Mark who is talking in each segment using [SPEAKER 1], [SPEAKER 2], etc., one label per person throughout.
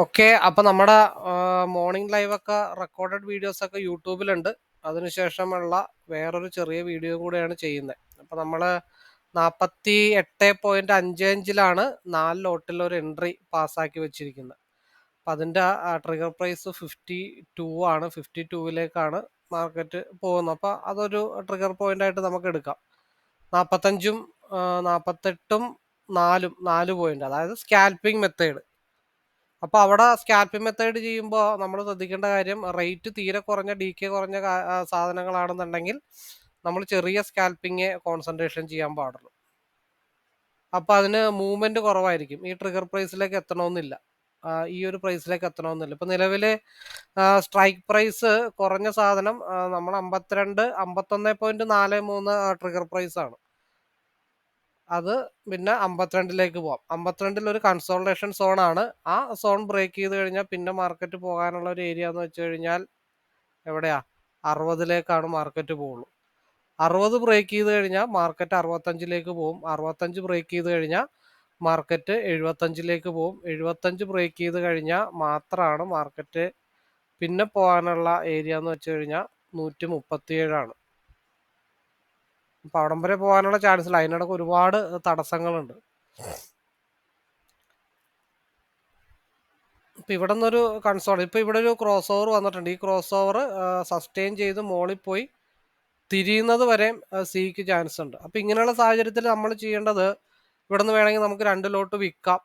[SPEAKER 1] Okay അപ്പൊ നമ്മുടെ morning live ഒക്കെ റെക്കോർഡഡ് വീഡിയോസ് ഒക്കെ യൂട്യൂബിലുണ്ട്. അതിനുശേഷമുള്ള വേറൊരു ചെറിയ വീഡിയോ കൂടെയാണ് ചെയ്യുന്നത് അപ്പൊ നമ്മൾ നാൽപ്പത്തി എട്ട് പോയിന്റ് അഞ്ച് അഞ്ചിലാണ് നാല് ലോട്ടിൽ ഒരു എൻട്രി പാസ്സാക്കി വെച്ചിരിക്കുന്നത്. അപ്പൊ അതിന്റെ ട്രിഗർ പ്രൈസ് ഫിഫ്റ്റി ടു ആണ് ഫിഫ്റ്റി ടുവിലേക്കാണ് മാർക്കറ്റ് പോകുന്നത്. അപ്പൊ അതൊരു ട്രിഗർ പോയിന്റ് ആയിട്ട് നമുക്ക് എടുക്കാം. നാൽപ്പത്തഞ്ചും നാൽപ്പത്തെട്ടും നാലും നാല് പോയിന്റ് അതായത് സ്കാൽപ്പിംഗ് മെത്തേഡ് അപ്പോൾ അവിടെ സ്കാൽപ്പിംഗ് മെത്തേഡ് ചെയ്യുമ്പോൾ നമ്മൾ ശ്രദ്ധിക്കേണ്ട കാര്യം റേറ്റ് തീരെ കുറഞ്ഞ ഡി കെ കുറഞ്ഞ സാധനങ്ങളാണെന്നുണ്ടെങ്കിൽ നമ്മൾ ചെറിയ സ്കാൽപ്പിംഗ് കോൺസെൻട്രേഷൻ ചെയ്യാൻ പാടുള്ളൂ. അപ്പോൾ അതിന് മൂവ്മെന്റ് കുറവായിരിക്കും. ഈ ട്രിഗർ പ്രൈസിലേക്ക് എത്തണമെന്നില്ല ഈ ഒരു പ്രൈസിലേക്ക് എത്തണമെന്നില്ല ഇപ്പൊ നിലവിൽ സ്ട്രൈക്ക് പ്രൈസ് കുറഞ്ഞ സാധനം നമ്മൾ അമ്പത്തിരണ്ട് അമ്പത്തൊന്ന് പോയിന്റ് നാല് മൂന്ന് ട്രിഗർ പ്രൈസ് ആണ്. അത് പിന്നെ അമ്പത്തിരണ്ടിലേക്ക് പോവാം. അമ്പത്തിരണ്ടിൽ ഒരു കൺസോൾട്ടേഷൻ സോൺ ആണ്. ആ സോൺ ബ്രേക്ക് ചെയ്ത് കഴിഞ്ഞാൽ പിന്നെ മാർക്കറ്റ് പോകാനുള്ള ഒരു ഏരിയ എന്ന് വെച്ച് കഴിഞ്ഞാൽ എവിടെയാ? അറുപതിലേക്കാണ് മാർക്കറ്റ് പോകുള്ളൂ അറുപത് ബ്രേക്ക് ചെയ്ത് കഴിഞ്ഞാൽ മാർക്കറ്റ് അറുപത്തഞ്ചിലേക്ക് പോകും അറുപത്തഞ്ച് ബ്രേക്ക് ചെയ്ത് കഴിഞ്ഞാൽ മാർക്കറ്റ് എഴുപത്തഞ്ചിലേക്ക് പോകും എഴുപത്തഞ്ച് ബ്രേക്ക് ചെയ്ത് കഴിഞ്ഞാൽ മാത്രമാണ് മാർക്കറ്റ് പിന്നെ പോകാനുള്ള ഏരിയ എന്ന് വെച്ച് കഴിഞ്ഞാൽ നൂറ്റി മുപ്പത്തിയേഴാണ് അപ്പൊ അവിടം വരെ പോകാനുള്ള ചാൻസ് ഇല്ല. അതിനിടക്ക് ഒരുപാട് തടസ്സങ്ങളുണ്ട്. ഇപ്പൊ ഇവിടെ നിന്നൊരു കൺസോൾ ഇപ്പൊ ഇവിടെ ഒരു ക്രോസ് ഓവർ വന്നിട്ടുണ്ട്. ഈ ക്രോസ് ഓവർ സസ്റ്റെയിൻ ചെയ്ത് മോളിൽ പോയി തിരിയുന്നത് വരെ സിക്ക് ചാൻസ് ഉണ്ട്. അപ്പൊ ഇങ്ങനെയുള്ള സാഹചര്യത്തിൽ നമ്മൾ ചെയ്യേണ്ടത് ഇവിടെ നിന്ന് വേണമെങ്കിൽ നമുക്ക് രണ്ട് ലോട്ട് വിൽക്കാം.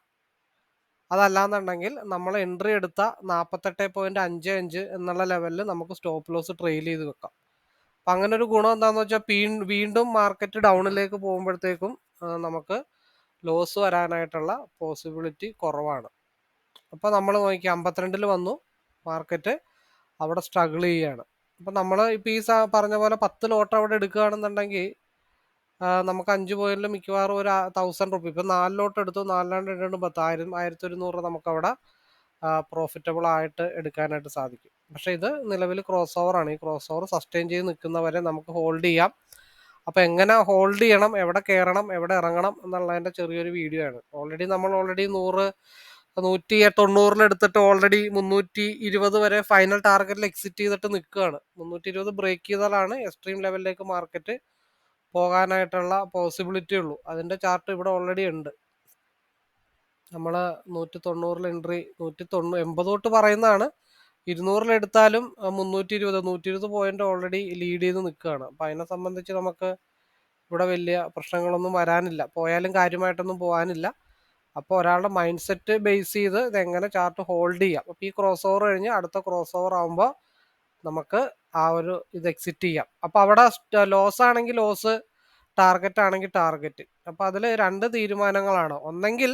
[SPEAKER 1] അതല്ലാന്നുണ്ടെങ്കിൽ നമ്മൾ എൻട്രി എടുത്ത നാൽപ്പത്തെട്ട് പോയിന്റ് അഞ്ച് അഞ്ച് എന്നുള്ള ലെവലിൽ നമുക്ക് സ്റ്റോപ്പ് ലോസ് ട്രെയിൽ ചെയ്ത് വെക്കാം. അപ്പൊ അങ്ങനെ ഒരു ഗുണം എന്താന്ന് വെച്ചാൽ വീണ്ടും മാർക്കറ്റ് ഡൗണിലേക്ക് പോകുമ്പോഴത്തേക്കും നമുക്ക് ലോസ് വരാനായിട്ടുള്ള പോസിബിലിറ്റി കുറവാണ്. അപ്പൊ നമ്മൾ നോക്കി അമ്പത്തിരണ്ടിൽ വന്നു മാർക്കറ്റ് അവിടെ സ്ട്രഗിൾ ചെയ്യാണ്. അപ്പൊ നമ്മൾ ഇപ്പൊ ഈ പറഞ്ഞ പോലെ പത്ത് ലോട്ട് അവിടെ എടുക്കുകയാണെന്നുണ്ടെങ്കിൽ നമുക്ക് അഞ്ച് പോയിന്റിൽ മിക്കവാറും ഒരു തൗസൻഡ് റുപ്പി ഇപ്പൊ നാല് ലോട്ട് എടുത്തു നാലാണ്ട് രണ്ട് പത്തായിരം ആയിരത്തി ഒരുന്നൂറ് നമുക്ക് അവിടെ പ്രോഫിറ്റബിൾ ആയിട്ട് എടുക്കാനായിട്ട് സാധിക്കും. പക്ഷേ ഇത് നിലവിൽ ക്രോസ് ഓവർ ആണ്. ഈ ക്രോസ് ഓവർ സസ്റ്റെയിൻ ചെയ്ത് നിൽക്കുന്നവരെ നമുക്ക് ഹോൾഡ് ചെയ്യാം. അപ്പോൾ എങ്ങനെ ഹോൾഡ് ചെയ്യണം എവിടെ കയറണം എവിടെ ഇറങ്ങണം എന്നുള്ളതിന്റെ ചെറിയൊരു വീഡിയോ ആണ്. ഓൾറെഡി നമ്മൾ ഓൾറെഡി നൂറ് നൂറ്റി തൊണ്ണൂറിൽ എടുത്തിട്ട് ഓൾറെഡി മുന്നൂറ്റി ഇരുപത് വരെ ഫൈനൽ ടാർഗറ്റിൽ എക്സിറ്റ് ചെയ്തിട്ട് നിൽക്കുകയാണ്. മുന്നൂറ്റി ഇരുപത് ബ്രേക്ക് ചെയ്താലാണ് എക്സ്ട്രീം ലെവലിലേക്ക് മാർക്കറ്റ് പോകാനായിട്ടുള്ള പോസിബിലിറ്റി ഉള്ളൂ. അതിന്റെ ചാർട്ട് ഇവിടെ ഓൾറെഡി ഉണ്ട്. നമ്മൾ നൂറ്റി തൊണ്ണൂറിൽ എൻട്രി നൂറ്റി തൊണ്ണൂ എൺപത് തൊട്ട് പറയുന്നതാണ്. ഇരുന്നൂറിൽ എടുത്താലും മുന്നൂറ്റി ഇരുപത് നൂറ്റി ഇരുപത് പോയിന്റ് ഓൾറെഡി ലീഡ് ചെയ്ത് നിൽക്കുകയാണ്. അപ്പം അതിനെ സംബന്ധിച്ച് നമുക്ക് ഇവിടെ വലിയ പ്രശ്നങ്ങളൊന്നും വരാനില്ല. പോയാലും കാര്യമായിട്ടൊന്നും പോകാനില്ല. അപ്പോൾ ഒരാളുടെ മൈൻഡ് സെറ്റ് ബേസ് ചെയ്ത് ഇതെങ്ങനെ ചാർട്ട് ഹോൾഡ് ചെയ്യാം? അപ്പോൾ ഈ ക്രോസ് ഓവർ കഴിഞ്ഞ് അടുത്ത ക്രോസ് ഓവർ ആകുമ്പോൾ നമുക്ക് ആ ഒരു ഇത് എക്സിറ്റ് ചെയ്യാം. അപ്പോൾ അവിടെ ലോസ് ആണെങ്കിൽ ലോസ് ടാർഗറ്റ് ആണെങ്കിൽ ടാർഗറ്റ് അപ്പോൾ അതിൽ രണ്ട് തീരുമാനങ്ങളാണ്. ഒന്നെങ്കിൽ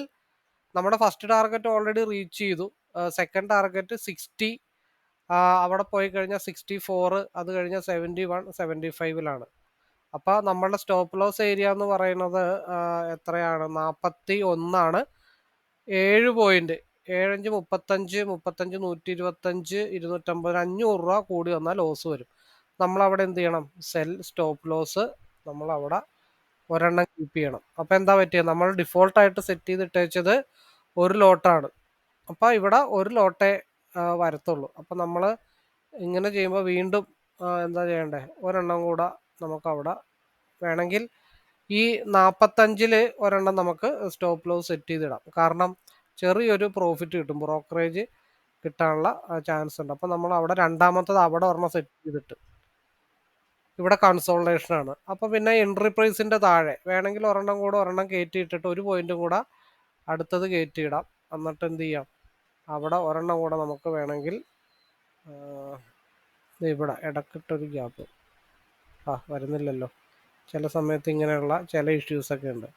[SPEAKER 1] നമ്മുടെ ഫസ്റ്റ് ടാർഗറ്റ് ഓൾറെഡി റീച്ച് ചെയ്തു. സെക്കൻഡ് ടാർഗറ്റ് സിക്സ്റ്റി അവിടെ പോയി കഴിഞ്ഞാൽ സിക്സ്റ്റി ഫോർ അത് കഴിഞ്ഞാൽ സെവന്റി വൺ സെവന്റി ഫൈവിലാണ് അപ്പോൾ നമ്മളുടെ സ്റ്റോപ്പ് ലോസ് ഏരിയ എന്ന് പറയുന്നത് എത്രയാണ്? നാൽപ്പത്തി ഒന്നാണ് ഏഴ് പോയിന്റ് ഏഴഞ്ച് മുപ്പത്തഞ്ച് മുപ്പത്തഞ്ച് നൂറ്റി ഇരുപത്തഞ്ച് ഇരുന്നൂറ്റമ്പത് അഞ്ഞൂറ് രൂപ കൂടി വന്നാൽ ലോസ് വരും. നമ്മൾ അവിടെ എന്ത് ചെയ്യണം? സെൽ സ്റ്റോപ്പ് ലോസ് നമ്മൾ അവിടെ ഒരെണ്ണം കീപ്പ് ചെയ്യണം. അപ്പോൾ എന്താ പറ്റിയത് നമ്മൾ ഡിഫോൾട്ടായിട്ട് സെറ്റ് ചെയ്തിട്ടേച്ചത് ഒരു ലോട്ടാണ്. അപ്പോൾ ഇവിടെ ഒരു ലോട്ടേ വരത്തുള്ളൂ. അപ്പോൾ നമ്മൾ ഇങ്ങനെ ചെയ്യുമ്പോൾ വീണ്ടും എന്താ ചെയ്യണ്ടേ? ഒരെണ്ണം കൂടെ നമുക്ക് അവിടെ വേണമെങ്കിൽ ഈ നാൽപ്പത്തഞ്ചിൽ ഒരെണ്ണം നമുക്ക് സ്റ്റോപ്പ് ലോസ് സെറ്റ് ചെയ്തിടാം. കാരണം ചെറിയൊരു പ്രോഫിറ്റ് കിട്ടും. ബ്രോക്കറേജ് കിട്ടാനുള്ള ചാൻസ് ഉണ്ട്. അപ്പോൾ നമ്മൾ അവിടെ രണ്ടാമത്തത് അവിടെ ഒരെണ്ണം സെറ്റ് ചെയ്തിട്ട്. ഇവിടെ കൺസോൾട്ടേഷൻ ആണ് അപ്പോൾ പിന്നെ എൻട്രി പ്രൈസിന്റെ താഴെ വേണമെങ്കിൽ ഒരെണ്ണം കൂടെ ഒരെണ്ണം കയറ്റി ഇട്ടിട്ട് ഒരു പോയിന്റും കൂടെ അടുത്തത് കയറ്റിയിടാം. എന്നിട്ട് എന്ത് ചെയ്യാം? അവിടെ ഒരെണ്ണം കൂടെ നമുക്ക് വേണമെങ്കിൽ ഇവിടെ ഇടക്കിട്ടൊരു ഗ്യാപ്പ്. ആ വരുന്നില്ലല്ലോ. ചില സമയത്ത് ഇങ്ങനെയുള്ള ചില ഇഷ്യൂസൊക്കെ ഉണ്ട്.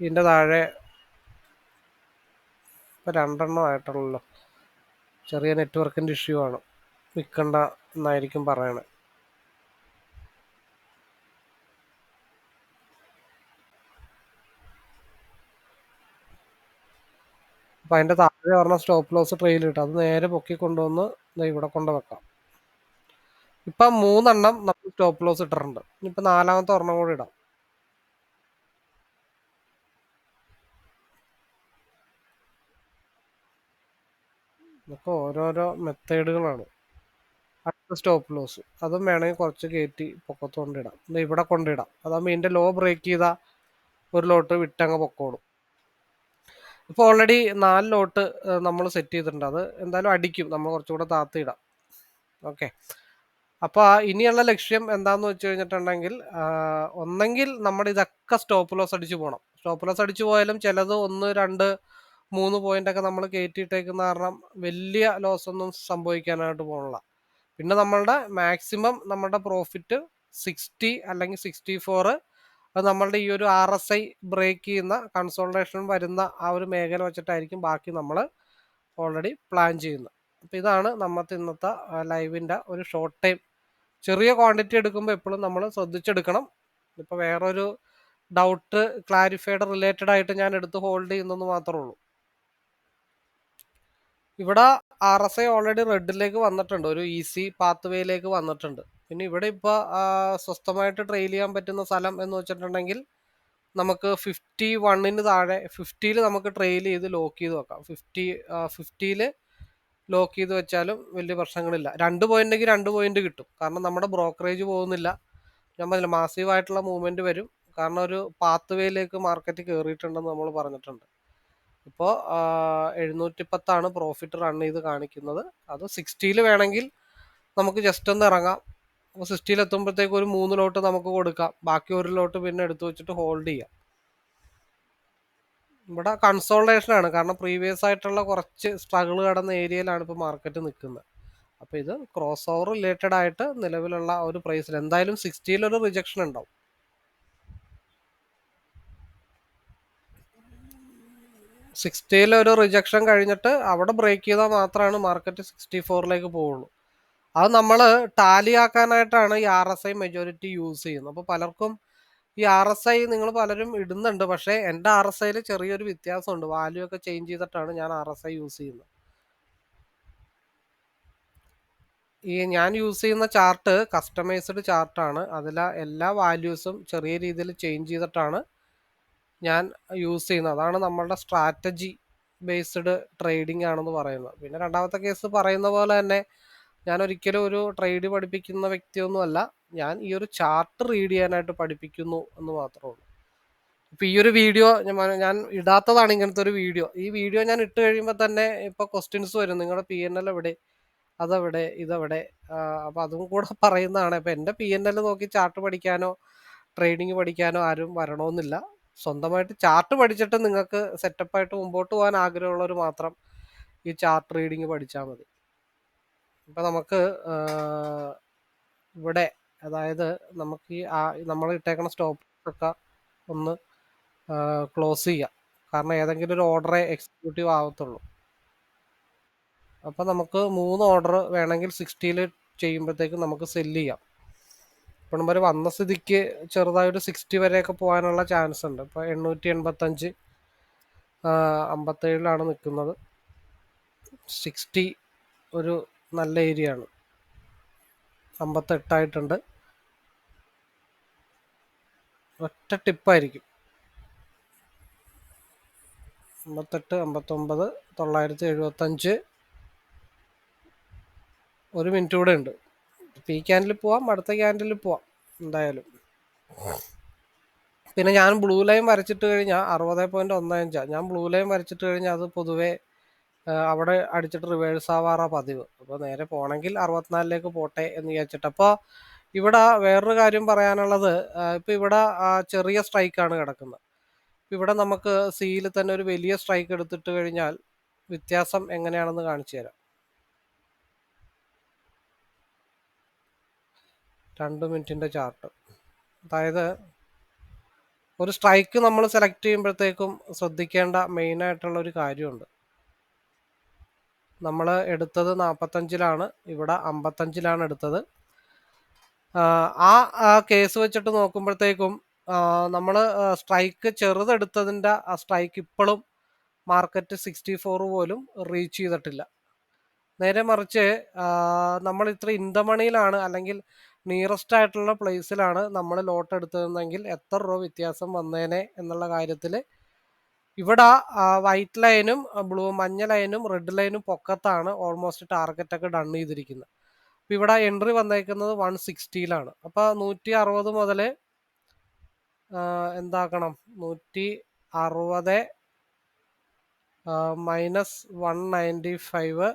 [SPEAKER 1] ഇതിന്റെ താഴെ ഇപ്പം രണ്ടെണ്ണം ആയിട്ടുള്ളല്ലോ. ചെറിയ നെറ്റ്വർക്കിന്റെ ഇഷ്യൂ ആണ്. നിൽക്കണ്ട എന്നായിരിക്കും പറയണത് അപ്പം അതിന്റെ താഴെ പറഞ്ഞ സ്റ്റോപ്പ് ലോസ് ട്രെയിൽ കിട്ടും അത് നേരെ പൊക്കി കൊണ്ടുവന്ന് ഇവിടെ കൊണ്ട് വെക്കാം. ഇപ്പം മൂന്നെണ്ണം നമ്മൾ സ്റ്റോപ്പ് ലോസ് ഇട്ടിട്ടുണ്ട്. ഇനിയിപ്പോൾ നാലാമത്തെ ഒരെണ്ണം കൂടി ഇടാം. ഇതൊക്കെ ഓരോരോ മെത്തേഡുകളാണ്. അടുത്ത സ്റ്റോപ്പ് ലോസ് അതും വേണമെങ്കിൽ കുറച്ച് കയറ്റി പൊക്കത്ത് കൊണ്ടിടാം ഇത് ഇവിടെ കൊണ്ടിടാം അതാകുമ്പോൾ ഇതിന്റെ ലോ ബ്രേക്ക് ചെയ്താൽ ഒരു ലോട്ട് വിട്ടങ്ങ് പൊക്കോളും. ഇപ്പോൾ ഓൾറെഡി നാല് ലോട്ട് നമ്മൾ സെറ്റ് ചെയ്തിട്ടുണ്ട്. അത് എന്തായാലും അടിക്കും. നമ്മൾ കുറച്ചുകൂടെ താത്തിയിടാം. ഓക്കെ അപ്പോൾ ഇനിയുള്ള ലക്ഷ്യം എന്താണെന്ന് വെച്ച് കഴിഞ്ഞിട്ടുണ്ടെങ്കിൽ ഒന്നെങ്കിൽ നമ്മുടെ ഇതൊക്കെ സ്റ്റോപ്പ് ലോസ് അടിച്ച് പോകണം സ്റ്റോപ്പ് ലോസ് അടിച്ച് പോയാലും ചിലത് ഒന്ന് രണ്ട് മൂന്ന് പോയിന്റ് ഒക്കെ നമ്മൾ കയറ്റിയിട്ടേക്കുന്ന കാരണം വലിയ ലോസ് ഒന്നും സംഭവിക്കാനായിട്ട് പോകണില്ല പിന്നെ നമ്മളുടെ മാക്സിമം നമ്മുടെ പ്രോഫിറ്റ് സിക്സ്റ്റി അല്ലെങ്കിൽ സിക്സ്റ്റി ഫോർ അത് നമ്മളുടെ ഈ ഒരു ആർ എസ് ഐ ബ്രേക്ക് ചെയ്യുന്ന കൺസോൾട്ടേഷൻ വരുന്ന ആ ഒരു മേഖല വെച്ചിട്ടായിരിക്കും ബാക്കി നമ്മൾ ഓൾറെഡി പ്ലാൻ ചെയ്യുന്നത്. അപ്പോൾ ഇതാണ് നമ്മത്തെ ഇന്നത്തെ ലൈവിന്റെ ഒരു ഷോർട്ട് ടൈം ചെറിയ ക്വാണ്ടിറ്റി എടുക്കുമ്പോൾ എപ്പോഴും നമ്മൾ ശ്രദ്ധിച്ചെടുക്കണം. ഇപ്പോൾ വേറൊരു ഡൗട്ട് ക്ലാരിഫൈഡ് റിലേറ്റഡ് ആയിട്ട് ഞാൻ എടുത്ത് ഹോൾഡ് ചെയ്യുന്നെന്ന് മാത്രമേ ഉള്ളൂ. ഇവിടെ ആർ എസ് ഐ ഓൾറെഡി റെഡിലേക്ക് വന്നിട്ടുണ്ട്. ഒരു ഈസി പാത്ത് വേയിലേക്ക് വന്നിട്ടുണ്ട്. പിന്നെ ഇവിടെ ഇപ്പോൾ സ്വസ്ഥമായിട്ട് ട്രെയിൽ ചെയ്യാൻ പറ്റുന്ന സ്ഥലം എന്ന് വെച്ചിട്ടുണ്ടെങ്കിൽ നമുക്ക് ഫിഫ്റ്റി വണ്ണിന് താഴെ ഫിഫ്റ്റിയിൽ നമുക്ക് ട്രെയിൽ ചെയ്ത് ലോക്ക് ചെയ്ത് വെക്കാം. ഫിഫ്റ്റി ഫിഫ്റ്റിയിൽ ലോക്ക് ചെയ്ത് വെച്ചാലും വലിയ പ്രശ്നങ്ങളില്ല. രണ്ട് പോയിന്റെങ്കിൽ രണ്ട് പോയിന്റ് കിട്ടും. കാരണം നമ്മുടെ ബ്രോക്കറേജ് പോകുന്നില്ല. ഞാൻ പറഞ്ഞില്ല മാസീവായിട്ടുള്ള മൂവ്മെന്റ് വരും. കാരണം ഒരു പാത്ത് വേയിലേക്ക് മാർക്കറ്റ് കയറിയിട്ടുണ്ടെന്ന് നമ്മൾ പറഞ്ഞിട്ടുണ്ട്. ഇപ്പോൾ എഴുന്നൂറ്റി പത്താണ് പ്രോഫിറ്റ് റൺ ചെയ്ത് കാണിക്കുന്നത്. അത് സിക്സ്റ്റിയിൽ വേണമെങ്കിൽ നമുക്ക് ജസ്റ്റ് ഒന്ന് ഇറങ്ങാം. അപ്പോൾ സിക്സ്റ്റിയിൽ എത്തുമ്പോഴത്തേക്ക് ഒരു മൂന്ന് ലോട്ട് നമുക്ക് കൊടുക്കാം. ബാക്കി ഒരു ലോട്ട് പിന്നെ എടുത്തു വെച്ചിട്ട് ഹോൾഡ് ചെയ്യാം. ഇവിടെ കൺസോൾട്ടേഷൻ ആണ്. കാരണം പ്രീവിയസ് ആയിട്ടുള്ള കുറച്ച് സ്ട്രഗിൾ കടന്ന ഏരിയയിലാണ് ഇപ്പോൾ മാർക്കറ്റ് നിൽക്കുന്നത്. അപ്പോൾ ഇത് ക്രോസ് ഓവർ റിലേറ്റഡ് ആയിട്ട് നിലവിലുള്ള ഒരു പ്രൈസിൽ എന്തായാലും സിക്സ്റ്റിയിൽ ഒരു റിജക്ഷൻ ഉണ്ടാവും. സിക്സ്റ്റിയിൽ ഒരു റിജക്ഷൻ കഴിഞ്ഞിട്ട് അവിടെ ബ്രേക്ക് ചെയ്താൽ മാത്രമാണ് മാർക്കറ്റ് സിക്സ്റ്റി ഫോറിലേക്ക് പോവുള്ളൂ. അത് നമ്മൾ ടാലി ആക്കാനായിട്ടാണ് ഈ R S I majority use ചെയ്യുന്നത്. അപ്പോൾ പലർക്കും ഈ ആർ എസ് ഐ നിങ്ങൾ പലരും ഇടുന്നുണ്ട്. പക്ഷേ എന്റെ ആർ എസ് ഐയിൽ ചെറിയൊരു വ്യത്യാസമുണ്ട്. വാല്യൂ ഒക്കെ ചേഞ്ച് ചെയ്തിട്ടാണ് ഞാൻ ആർ എസ് ഐ യൂസ് ചെയ്യുന്നത്. ഈ ഞാൻ യൂസ് ചെയ്യുന്ന ചാർട്ട് കസ്റ്റമൈസ്ഡ് ചാർട്ടാണ് അതിൽ എല്ലാ വാല്യൂസും ചെറിയ രീതിയിൽ ചേഞ്ച് ചെയ്തിട്ടാണ് ഞാൻ യൂസ് ചെയ്യുന്നത്. അതാണ് നമ്മളുടെ സ്ട്രാറ്റജി ബേസ്ഡ് ട്രേഡിംഗ് ആണെന്ന് പറയുന്നത്. പിന്നെ രണ്ടാമത്തെ കേസ് പറയുന്ന പോലെ തന്നെ ഞാൻ ഒരിക്കലും ഒരു ട്രേഡ് പഠിപ്പിക്കുന്ന വ്യക്തിയൊന്നുമല്ല. ഞാൻ ഈ ഒരു ചാർട്ട് റീഡ് ചെയ്യാനായിട്ട് പഠിപ്പിക്കുന്നു എന്ന് മാത്രമേ ഉള്ളൂ. ഇപ്പം ഈ ഒരു വീഡിയോ ഞാൻ ഇടാത്തതാണ് ഇങ്ങനത്തെ ഒരു വീഡിയോ ഈ വീഡിയോ ഞാൻ ഇട്ട് കഴിയുമ്പോൾ തന്നെ ഇപ്പോൾ ക്വസ്റ്റ്യൻസ് വരും. നിങ്ങളുടെ പി എൻ എൽ എവിടെ? അതെവിടെ? ഇതെവിടെ? അപ്പം അതും കൂടെ പറയുന്നതാണ്. ഇപ്പം എന്റെ പി എൻ എൽ നോക്കി ചാർട്ട് പഠിക്കാനോ ട്രേഡിങ് പഠിക്കാനോ ആരും വരണമെന്നില്ല. സ്വന്തമായിട്ട് ചാർട്ട് പഠിച്ചിട്ട് നിങ്ങൾക്ക് സെറ്റപ്പായിട്ട് മുമ്പോട്ട് പോകാൻ ആഗ്രഹമുള്ളവർ മാത്രം ഈ ചാർട്ട് റീഡിങ് പഠിച്ചാൽ മതി. ഇപ്പം നമുക്ക് ഇവിടെ അതായത് നമുക്ക് ഈ നമ്മൾ ഇട്ടേക്കണ സ്റ്റോപ്പൊക്കെ ഒന്ന് ക്ലോസ് ചെയ്യാം. കാരണം ഏതെങ്കിലും ഒരു ഓർഡറെ എക്സിക്യൂട്ടീവ് ആവത്തുള്ളൂ. അപ്പം നമുക്ക് മൂന്ന് ഓർഡർ വേണമെങ്കിൽ സിക്സ്റ്റിയിൽ ചെയ്യുമ്പോഴത്തേക്കും നമുക്ക് സെല്ല് ചെയ്യാം. വരെ വന്ന സ്ഥിതിക്ക് ചെറുതായൊരു സിക്സ്റ്റി വരെയൊക്കെ പോകാനുള്ള ചാൻസ് ഉണ്ട്. ഇപ്പോൾ എണ്ണൂറ്റി എൺപത്തഞ്ച് അമ്പത്തേഴിലാണ് നിൽക്കുന്നത്. സിക്സ്റ്റി ഒരു നല്ല ഏരിയ ആണ്. അമ്പത്തെട്ടായിട്ടുണ്ട്. ഒറ്റ ടിപ്പായിരിക്കും അമ്പത്തെട്ട് അമ്പത്തൊമ്പത് തൊള്ളായിരത്തി എഴുപത്തഞ്ച്. ഒരു മിനിറ്റ് കൂടെ ഉണ്ട്. ഈ ക്യാൻഡിൽ പോവാം അടുത്ത ക്യാൻഡിൽ പോവാം എന്തായാലും. പിന്നെ ഞാൻ ബ്ലൂ ലൈൻ വരച്ചിട്ട് കഴിഞ്ഞാൽ അറുപത് പോയിന്റ് ഒന്ന് അഞ്ചാണ് ഞാൻ ബ്ലൂ ലൈൻ വരച്ചിട്ട് കഴിഞ്ഞാൽ അത് പൊതുവേ അവിടെ അടിച്ചിട്ട് റിവേഴ്സ് ആവാറാ പതിവ്. അപ്പോൾ നേരെ പോകണമെങ്കിൽ അറുപത്തിനാലിലേക്ക് പോട്ടെ എന്ന് വിചാരിച്ചിട്ട്. അപ്പോൾ ഇവിടെ വേറൊരു കാര്യം പറയാനുള്ളത് ഇപ്പോൾ ഇവിടെ ചെറിയ സ്ട്രൈക്കാണ് കിടക്കുന്നത്. ഇവിടെ നമുക്ക് സിയിൽ തന്നെ ഒരു വലിയ സ്ട്രൈക്ക് എടുത്തിട്ട് കഴിഞ്ഞാൽ വ്യത്യാസം എങ്ങനെയാണെന്ന് കാണിച്ചു തരാം. രണ്ട് മിനിറ്റിന്റെ ചാർട്ട്. അതായത് ഒരു സ്ട്രൈക്ക് നമ്മൾ സെലക്ട് ചെയ്യുമ്പോഴത്തേക്കും ശ്രദ്ധിക്കേണ്ട മെയിനായിട്ടുള്ള ഒരു കാര്യമുണ്ട്. നമ്മൾ എടുത്തത് നാൽപ്പത്തഞ്ചിലാണ് ഇവിടെ അമ്പത്തഞ്ചിലാണ് എടുത്തത്. ആ കേസ് വെച്ചിട്ട് നോക്കുമ്പോഴത്തേക്കും നമ്മൾ സ്ട്രൈക്ക് ചെറുതെടുത്തതിന്റെ ആ സ്ട്രൈക്ക് ഇപ്പോഴും മാർക്കറ്റ് സിക്സ്റ്റി ഫോർ പോലും റീച്ച് ചെയ്തിട്ടില്ല. നേരെ മറിച്ച് നമ്മൾ ഇത്ര ഇന്തമണിയിലാണ് അല്ലെങ്കിൽ നിയറസ്റ്റ് ആയിട്ടുള്ള പ്ലേസിലാണ് നമ്മൾ ലോട്ട് എടുത്തതെന്നെങ്കിൽ എത്ര രൂപ വ്യത്യാസം വന്നേനെ എന്നുള്ള കാര്യത്തിൽ ഇവിടെ വൈറ്റ് ലൈനും ബ്ലൂ മഞ്ഞ ലൈനും റെഡ് ലൈനും പൊക്കത്താണ് ഓൾമോസ്റ്റ് ടാർഗറ്റൊക്കെ ഡൺ ചെയ്തിരിക്കുന്നത് അപ്പോൾ ഇവിടെ എൻട്രി വന്നേക്കുന്നത് വൺ സിക്സ്റ്റിയിലാണ് അപ്പോൾ നൂറ്റി അറുപത് മുതൽ എന്താക്കണം? നൂറ്റി അറുപത് മൈനസ് വൺ നയന്റി ഫൈവ്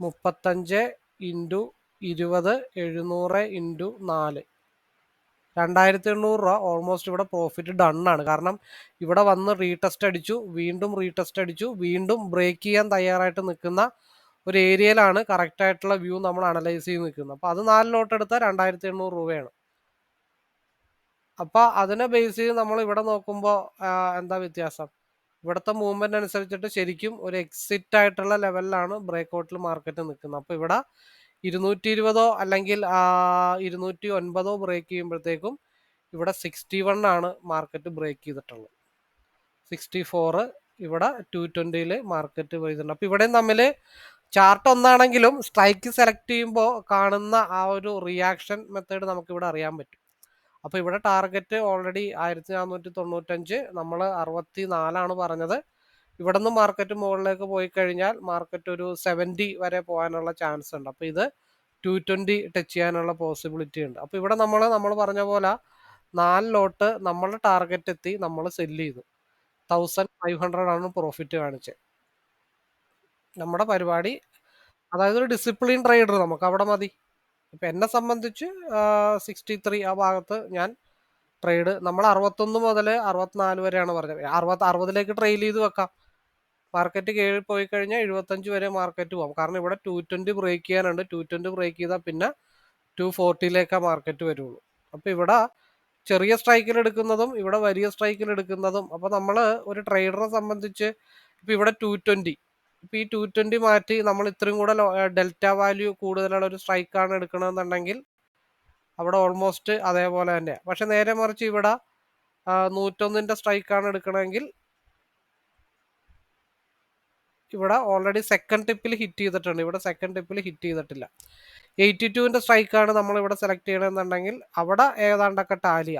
[SPEAKER 1] മുപ്പത്തഞ്ച് ഇന്റു ഇരുപത് എഴുന്നൂറ് ഇന്റു നാല്. രണ്ടായിരത്തി എണ്ണൂറ് രൂപ ഓൾമോസ്റ്റ് ഇവിടെ പ്രോഫിറ്റ് ഡൺ ആണ്. കാരണം ഇവിടെ വന്ന് റീടെസ്റ്റ് അടിച്ചു വീണ്ടും റീടെസ്റ്റ് അടിച്ചു വീണ്ടും ബ്രേക്ക് ചെയ്യാൻ തയ്യാറായിട്ട് നിൽക്കുന്ന ഒരു ഏരിയയിലാണ് കറക്റ്റ് ആയിട്ടുള്ള വ്യൂ നമ്മൾ അനലൈസ് ചെയ്ത് നിൽക്കുന്നത്. അപ്പോൾ അത് നാല് ലോട്ട് എടുത്താൽ രണ്ടായിരത്തി എണ്ണൂറ് രൂപയാണ്. അപ്പോൾ അതിനെ ബേസ് ചെയ്ത് നമ്മൾ ഇവിടെ നോക്കുമ്പോൾ എന്താ വ്യത്യാസം? ഇവിടുത്തെ മൂവ്മെന്റ് അനുസരിച്ചിട്ട് ശരിക്കും ഒരു എക്സിറ്റ് ആയിട്ടുള്ള ലെവലിലാണ് ബ്രേക്ക് ഔട്ടിൽ മാർക്കറ്റ് നിൽക്കുന്നത്. അപ്പോൾ ഇവിടെ ഇരുന്നൂറ്റി ഇരുപതോ അല്ലെങ്കിൽ ഇരുന്നൂറ്റി ഒൻപതോ ബ്രേക്ക് ചെയ്യുമ്പോഴത്തേക്കും ഇവിടെ സിക്സ്റ്റി വൺ ആണ് മാർക്കറ്റ് ബ്രേക്ക് ചെയ്തിട്ടുള്ളത്. സിക്സ്റ്റി ഫോറ് ഇവിടെ ടു ട്വന്റിയിൽ മാർക്കറ്റ് പോയിട്ടുണ്ട് അപ്പോൾ ഇവിടെയും തമ്മിൽ ചാർട്ട് ഒന്നാണെങ്കിലും സ്ട്രൈക്ക് സെലക്ട് ചെയ്യുമ്പോൾ കാണുന്ന ആ ഒരു റിയാക്ഷൻ മെത്തേഡ് നമുക്കിവിടെ അറിയാൻ പറ്റും. അപ്പോൾ ഇവിടെ ടാർഗറ്റ് ഓൾറെഡി ആയിരത്തി നാനൂറ്റി തൊണ്ണൂറ്റഞ്ച് നമ്മൾ അറുപത്തി നാലാണ് പറഞ്ഞത്. ഇവിടെ നിന്ന് മാർക്കറ്റ് മുകളിലേക്ക് പോയി കഴിഞ്ഞാൽ മാർക്കറ്റ് ഒരു സെവന്റി വരെ പോകാനുള്ള ചാൻസ് ഉണ്ട്. അപ്പോൾ ഇത് ടു ട്വന്റി ടച്ച് ചെയ്യാനുള്ള പോസിബിലിറ്റി ഉണ്ട്. അപ്പോൾ ഇവിടെ നമ്മൾ നമ്മൾ പറഞ്ഞ പോലെ നാല് ലോട്ട് നമ്മൾ ടാർഗറ്റ് എത്തി നമ്മൾ സെല്ല് ചെയ്തു. തൗസൻഡ് ഫൈവ് ഹൺഡ്രഡ് ആണ് പ്രോഫിറ്റ് കാണിച്ചത് നമ്മുടെ പരിപാടി അതായത് ഒരു ഡിസിപ്ലിൻ ട്രേഡർ നമുക്ക് അവിടെ മതി. ഇപ്പം എന്നെ സംബന്ധിച്ച് സിക്സ്റ്റി ത്രീ ആ ഭാഗത്ത് ഞാൻ ട്രേഡ് നമ്മൾ അറുപത്തൊന്ന് മുതൽ അറുപത്തിനാല് വരെയാണ് പറഞ്ഞത്. അറുപത് അറുപതിലേക്ക് ട്രെയിൽ ചെയ്ത് വെക്കാം. മാർക്കറ്റ് കീഴിൽ പോയി കഴിഞ്ഞാൽ എഴുപത്തഞ്ച് വരെ മാർക്കറ്റ് പോകും കാരണം ഇവിടെ ടു ട്വന്റി ബ്രേക്ക് ചെയ്യാനുണ്ട്. ടു ട്വന്റി ബ്രേക്ക് ചെയ്താൽ പിന്നെ ടു ഫോർട്ടിയിലേക്കാണ് മാർക്കറ്റ് വരുള്ളൂ. അപ്പോൾ ഇവിടെ ചെറിയ സ്ട്രൈക്കിൽ എടുക്കുന്നതും ഇവിടെ വലിയ സ്ട്രൈക്കിൽ എടുക്കുന്നതും അപ്പോൾ നമ്മൾ ഒരു ട്രേഡറെ സംബന്ധിച്ച് ഇപ്പോൾ ഇവിടെ ടു ട്വന്റി ഇപ്പോൾ ഈ ടു ട്വന്റി മാറ്റി നമ്മൾ ഇത്രയും കൂടെ ഡെൽറ്റ വാല്യൂ കൂടുതലുള്ള ഒരു സ്ട്രൈക്കാണ് എടുക്കണമെന്നുണ്ടെങ്കിൽ അവിടെ ഓൾമോസ്റ്റ് അതേപോലെ തന്നെ. പക്ഷെ നേരെ മറിച്ച് ഇവിടെ നൂറ്റൊന്നിന്റെ സ്ട്രൈക്കാണ് എടുക്കണമെങ്കിൽ ഇവിടെ ഓൾറെഡി സെക്കൻഡ് ടിപ്പിൽ ഹിറ്റ് ചെയ്തിട്ടുണ്ട്. ഇവിടെ സെക്കൻഡ് ടിപ്പിൽ ഹിറ്റ് ചെയ്തിട്ടില്ല. എയ്റ്റി ടുവിന്റെ സ്ട്രൈക്കാണ് നമ്മളിവിടെ സെലക്ട് ചെയ്യണമെന്നുണ്ടെങ്കിൽ അവിടെ ഏതാണ്ടൊക്കെ ടാലിയ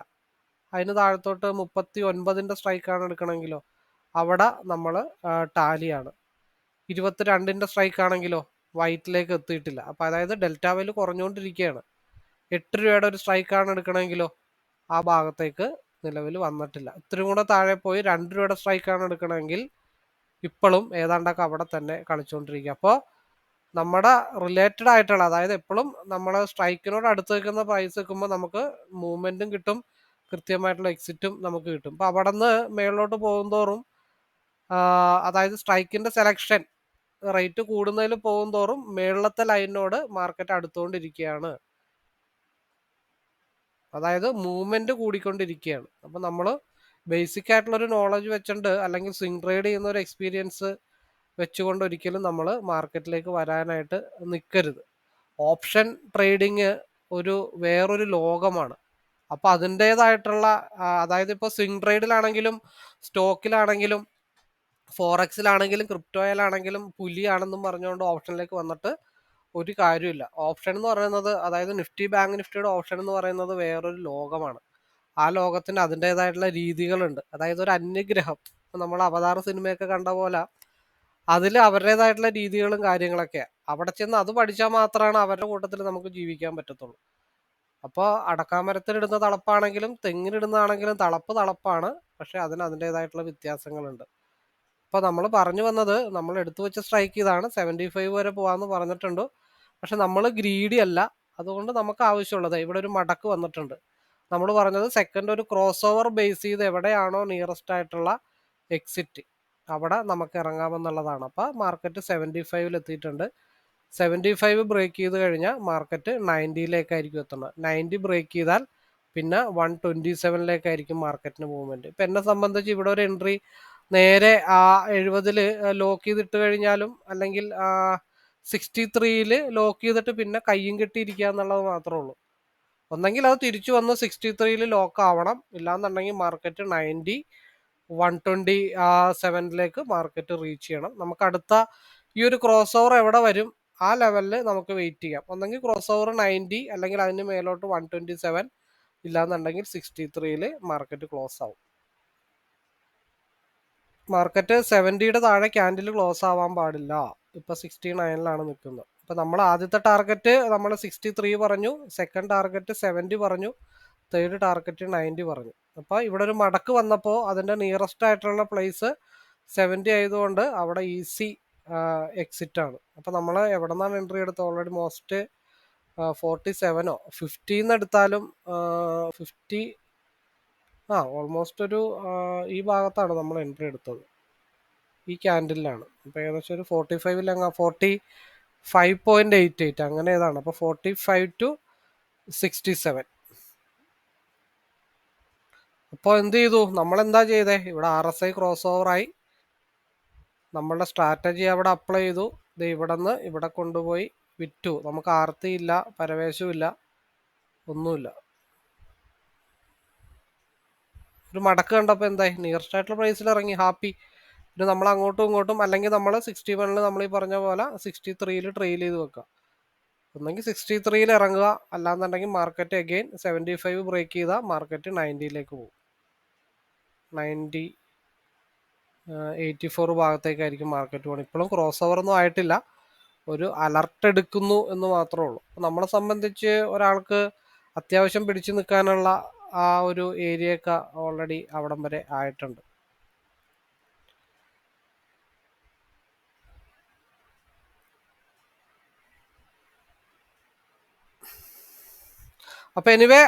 [SPEAKER 1] അതിന് താഴത്തോട്ട് മുപ്പത്തി ഒൻപതിന്റെ സ്ട്രൈക്കാണ് എടുക്കണമെങ്കിലോ അവിടെ നമ്മൾ ടാലിയാണ് ഇരുപത്തിരണ്ടിന്റെ സ്ട്രൈക്ക് ആണെങ്കിലോ വൈറ്റിലേക്ക് എത്തിയിട്ടില്ല. അപ്പോൾ അതായത് ഡെൽറ്റ വാല്യൂ കുറഞ്ഞുകൊണ്ടിരിക്കുകയാണ്. എട്ട് രൂപയുടെ ഒരു സ്ട്രൈക്കാണ് എടുക്കണമെങ്കിലോ ആ ഭാഗത്തേക്ക് നിലവിൽ വന്നിട്ടില്ല. ഇത്രയും കൂടെ താഴെ പോയി രണ്ട് രൂപയുടെ സ്ട്രൈക്കാണ് എടുക്കണമെങ്കിൽ ഇപ്പോഴും ഏതാണ്ടൊക്കെ അവിടെ തന്നെ കളിച്ചുകൊണ്ടിരിക്കുക അപ്പോൾ നമ്മുടെ റിലേറ്റഡ് ആയിട്ടുള്ള അതായത് എപ്പോഴും നമ്മൾ സ്ട്രൈക്കിനോട് അടുത്ത് നിൽക്കുന്ന പ്രൈസ് വെക്കുമ്പോൾ നമുക്ക് മൂവ്മെന്റും കിട്ടും കൃത്യമായിട്ടുള്ള എക്സിറ്റും നമുക്ക് കിട്ടും. അപ്പോൾ അവിടെ നിന്ന് മേളിലോട്ട് പോകുന്തോറും അതായത് സ്ട്രൈക്കിന്റെ സെലക്ഷൻ റേറ്റ് കൂടുന്നതിൽ പോകുന്തോറും മേളിലത്തെ ലൈനിനോട് മാർക്കറ്റ് അടുത്തുകൊണ്ടിരിക്കുകയാണ് അതായത് മൂവ്മെന്റ് കൂടിക്കൊണ്ടിരിക്കുകയാണ്. അപ്പോൾ നമ്മൾ ബേസിക് ആയിട്ടുള്ള ഒരു നോളജ് വെച്ചിട്ടുണ്ട് അല്ലെങ്കിൽ സ്വിംഗ് ട്രേഡ് ചെയ്യുന്ന ഒരു എക്സ്പീരിയൻസ് വെച്ചുകൊണ്ട് ഒരിക്കലും നമ്മൾ മാർക്കറ്റിലേക്ക് വരാനായിട്ട് നിൽക്കരുത് ഓപ്ഷൻ ട്രേഡിങ് ഒരു വേറൊരു ലോകമാണ്. അപ്പോൾ അതിന്റേതായിട്ടുള്ള അതായത് ഇപ്പോൾ സ്വിംഗ് ട്രേഡിലാണെങ്കിലും സ്റ്റോക്കിലാണെങ്കിലും ഫോറക്സിലാണെങ്കിലും ക്രിപ്റ്റോയിലാണെങ്കിലും പുലിയാണെന്നും പറഞ്ഞുകൊണ്ട് ഓപ്ഷനിലേക്ക് വന്നിട്ട് ഒരു കാര്യമില്ല ഓപ്ഷൻ എന്ന് പറയുന്നത് അതായത് നിഫ്റ്റി ബാങ്ക് നിഫ്റ്റിയുടെ ഓപ്ഷൻ എന്ന് പറയുന്നത് വേറൊരു ലോകമാണ്. ആ ലോകത്തിന് അതിന്റെതായിട്ടുള്ള രീതികളുണ്ട്. അതായത് ഒരു അന്യഗ്രഹം. നമ്മൾ അവതാർ സിനിമയൊക്കെ കണ്ട പോലെ അതിൽ അവരുടേതായിട്ടുള്ള രീതികളും കാര്യങ്ങളൊക്കെയാണ് അവിടെ ചെന്ന് അത് പഠിച്ചാൽ മാത്രമാണ് അവരുടെ കൂട്ടത്തിൽ നമുക്ക് ജീവിക്കാൻ പറ്റത്തുള്ളൂ. അപ്പോൾ അടക്കാമരത്തിലിടുന്ന തളപ്പാണെങ്കിലും തെങ്ങിനിടുന്നതാണെങ്കിലും തളപ്പ് തളപ്പാണ്. പക്ഷെ അതിന് അതിന്റെതായിട്ടുള്ള വ്യത്യാസങ്ങളുണ്ട്. അപ്പോൾ നമ്മൾ പറഞ്ഞു വന്നത് നമ്മൾ എടുത്തു വെച്ച സ്ട്രൈക്ക് ഇതാണ്. സെവന്റി ഫൈവ് വരെ പോകാമെന്ന് പറഞ്ഞിട്ടുണ്ട്. പക്ഷെ നമ്മൾ ഗ്രീഡി അല്ല. അതുകൊണ്ട് നമുക്ക് ആവശ്യമുള്ളത്. ഇവിടെ ഒരു മടക്ക് വന്നിട്ടുണ്ട്. നമ്മൾ പറഞ്ഞത് സെക്കൻഡ് ഒരു ക്രോസ് ഓവർ ബേസ് ചെയ്ത് എവിടെയാണോ നിയറസ്റ്റ് ആയിട്ടുള്ള എക്സിറ്റ് അവിടെ നമുക്ക് ഇറങ്ങാമെന്നുള്ളതാണ്. അപ്പോൾ മാർക്കറ്റ് സെവന്റി ഫൈവിൽ എത്തിയിട്ടുണ്ട്. സെവന്റി ഫൈവ് ബ്രേക്ക് ചെയ്ത് കഴിഞ്ഞാൽ മാർക്കറ്റ് നയന്റിയിലേക്കായിരിക്കും എത്തുന്നത്. നയന്റി ബ്രേക്ക് ചെയ്താൽ പിന്നെ വൺ ട്വന്റി സെവനിലേക്കായിരിക്കും മാർക്കറ്റിന് മൂവ്മെന്റ് ഇപ്പം എന്നെ സംബന്ധിച്ച് ഇവിടെ ഒരു എൻട്രി നേരെ ആ എഴുപതിൽ ലോക്ക് ചെയ്തിട്ട് കഴിഞ്ഞാലും അല്ലെങ്കിൽ സിക്സ്റ്റി ത്രീയിൽ ലോക്ക് ചെയ്തിട്ട് പിന്നെ കയ്യും കെട്ടിയിരിക്കുക എന്നുള്ളത് മാത്രമേ ഉള്ളൂ. ഒന്നെങ്കിൽ അത് തിരിച്ചു വന്ന് സിക്സ്റ്റി ത്രീയിൽ ലോക്ക് ആവണം. ഇല്ലാന്നുണ്ടെങ്കിൽ മാർക്കറ്റ് നയന്റി വൺ ട്വന്റി സെവനിലേക്ക് മാർക്കറ്റ് റീച്ച് ചെയ്യണം. നമുക്ക് അടുത്ത ഈ ഒരു ക്രോസ് ഓവർ എവിടെ വരും? ആ ലെവലിൽ നമുക്ക് വെയിറ്റ് ചെയ്യാം. ഒന്നെങ്കിൽ ക്രോസ് ഓവർ നയന്റി അല്ലെങ്കിൽ അതിന് മേലോട്ട് വൺ ട്വന്റി സെവൻ ഇല്ലാന്നുണ്ടെങ്കിൽ സിക്സ്റ്റി ത്രീയിൽ മാർക്കറ്റ് ക്ലോസ് ആവും. മാർക്കറ്റ് സെവന്റിയുടെ താഴെ ക്യാൻഡിൽ ക്ലോസ് ആവാൻ പാടില്ല. ഇപ്പൊ സിക്സ്റ്റി നയനിലാണ് നിൽക്കുന്നത് ഇപ്പൊ നമ്മൾ ആദ്യത്തെ ടാർഗറ്റ് നമ്മൾ സിക്സ്റ്റി ത്രീ പറഞ്ഞു സെക്കൻഡ് ടാർഗറ്റ് സെവന്റി പറഞ്ഞു തേർഡ് ടാർഗറ്റ് നയന്റി പറഞ്ഞു. അപ്പോൾ ഇവിടെ ഒരു മടക്ക് വന്നപ്പോൾ അതിന്റെ നിയറസ്റ്റ് ആയിട്ടുള്ള പ്ലേസ് സെവന്റി ആയതുകൊണ്ട് അവിടെ ഈസി എക്സിറ്റ് ആണ്. അപ്പോൾ നമ്മൾ എവിടെ നിന്നാണ് എൻട്രി എടുത്തത് ഓൾറെഡി മോസ്റ്റ് ഫോർട്ടി സെവനോ ഫിഫ്റ്റീന്ന് എടുത്താലും ഫിഫ്റ്റി ആ ഓൾമോസ്റ്റ് ഒരു ഈ ഭാഗത്താണ് നമ്മൾ എൻട്രി എടുത്തത്. ഈ ക്യാൻഡിലാണ് അപ്പോൾ ഏകദേശം ഒരു forty ഫൈവിലങ്ങ forty five point eight eight അങ്ങനെ ഏതാണ്. അപ്പോൾ forty five to sixty seven അപ്പോൾ എന്ത് ചെയ്തു? നമ്മൾ എന്താ ചെയ്തേ? ഇവിടെ ആർ എസ് ഐ ക്രോസ് ഓവറായി നമ്മളുടെ സ്ട്രാറ്റജി അവിടെ അപ്ലൈ ചെയ്തു. ഇത് ഇവിടെ നിന്ന് ഇവിടെ കൊണ്ടുപോയി വിറ്റു. നമുക്ക് ആർത്തിയില്ല പരവേശവും ഒന്നുമില്ല. ഒരു മടക്ക് കണ്ടപ്പോൾ എന്തായി? നിയറസ്റ്റ് ആയിട്ടുള്ള പ്രൈസിൽ ഇറങ്ങി. ഹാപ്പി പിന്നെ നമ്മൾ അങ്ങോട്ടും ഇങ്ങോട്ടും അല്ലെങ്കിൽ നമ്മൾ സിക്സ്റ്റി വണ്ണിൽ നമ്മൾ ഈ പറഞ്ഞ പോലെ സിക്സ്റ്റി ത്രീയിൽ ട്രെയിൽ ചെയ്ത് വെക്കുക ഒന്നെങ്കിൽ സിക്സ്റ്റി ത്രീയിൽ ഇറങ്ങുക. അല്ലാന്നുണ്ടെങ്കിൽ market again seventy five break ചെയ്താൽ മാർക്കറ്റ് നയന്റിയിലേക്ക് പോകും. നയന്റി എയ്റ്റി ഫോർ ഭാഗത്തേക്കായിരിക്കും മാർക്കറ്റ് പോകുന്നത് ഇപ്പോഴും ക്രോസ് ഓവർ ഒന്നും ആയിട്ടില്ല. ഒരു അലർട്ട് എടുക്കുന്നു എന്ന് മാത്രമേ ഉള്ളൂ. നമ്മളെ സംബന്ധിച്ച് ഒരാൾക്ക് അത്യാവശ്യം പിടിച്ചു നിൽക്കാനുള്ള ആ ഒരു ഏരിയയൊക്കെ ഓൾറെഡി അവിടം വരെ ആയിട്ടുണ്ട്. അപ്പോൾ എനിവേ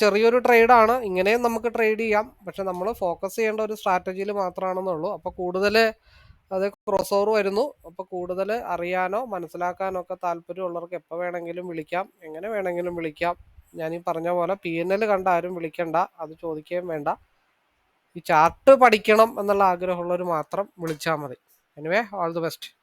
[SPEAKER 1] ചെറിയൊരു ട്രേഡാണ് ഇങ്ങനെയും നമുക്ക് ട്രേഡ് ചെയ്യാം. പക്ഷെ നമ്മൾ ഫോക്കസ് ചെയ്യേണ്ട ഒരു സ്ട്രാറ്റജിയിൽ മാത്രമാണെന്നുള്ളൂ അപ്പോൾ കൂടുതൽ അത് ക്രോസ് ഓവർ വരുന്നു. അപ്പോൾ കൂടുതൽ അറിയാനോ മനസ്സിലാക്കാനോ ഒക്കെ താല്പര്യമുള്ളവർക്ക് എപ്പോൾ വേണമെങ്കിലും വിളിക്കാം. എങ്ങനെ വേണമെങ്കിലും വിളിക്കാം. ഞാൻ ഈ പറഞ്ഞ പോലെ പി എൻ എൽ കണ്ട ആരും വിളിക്കണ്ട. അത് ചോദിക്കുകയും വേണ്ട. ഈ ചാർട്ട് പഠിക്കണം എന്നുള്ള ആഗ്രഹമുള്ളവർ മാത്രം വിളിച്ചാൽ മതി. Anyway all the best